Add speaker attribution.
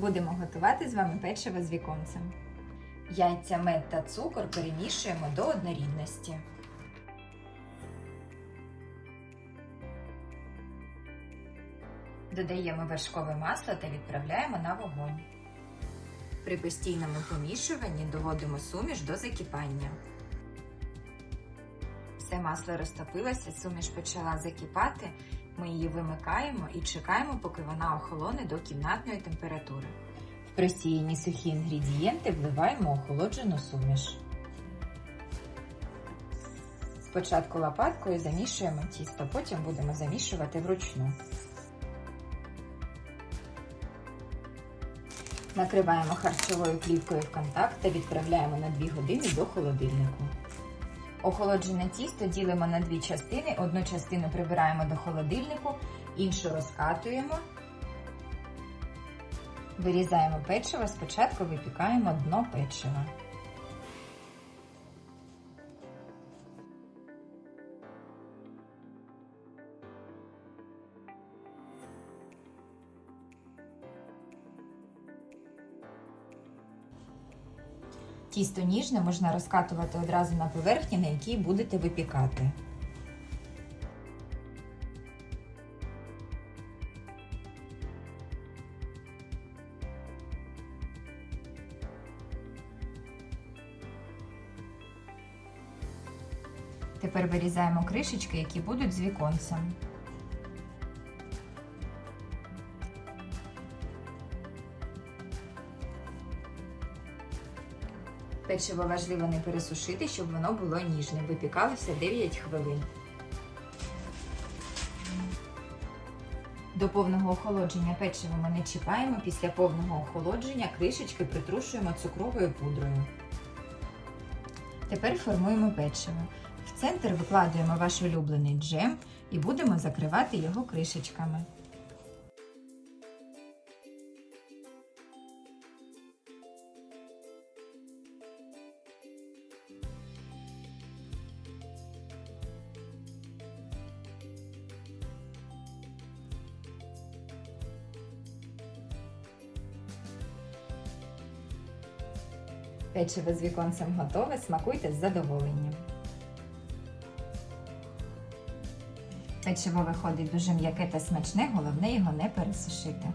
Speaker 1: Будемо готувати з вами печиво з віконцем. Яйця, мед та цукор перемішуємо до однорідності. Додаємо вершкове масло та відправляємо на вогонь. При постійному помішуванні доводимо суміш до закипання. Масло розтопилося, суміш почала закипати. Ми її вимикаємо і чекаємо, поки вона охолоне до кімнатної температури. В просіяні сухі інгредієнти вливаємо охолоджену суміш. Спочатку лопаткою замішуємо тісто, потім будемо замішувати вручну. Накриваємо харчовою плівкою в контакт та відправляємо на 2 години до холодильнику. Охолоджене тісто ділимо на дві частини. Одну частину прибираємо до холодильнику, іншу розкатуємо. Вирізаємо печиво, спочатку випікаємо дно печива. Тісто ніжне можна розкатувати одразу на поверхні, на якій будете випікати. Тепер вирізаємо кришечки, які будуть з віконцем. Печиво важливо не пересушити, щоб воно було ніжним. Випікалося 9 хвилин. До повного охолодження печива ми не чіпаємо. Після повного охолодження кришечки притрушуємо цукровою пудрою. Тепер формуємо печиво. В центр викладуємо ваш улюблений джем і будемо закривати його кришечками. Печиво з віконцем готове, смакуйте з задоволенням. Печиво виходить дуже м'яке та смачне, головне його не пересушити.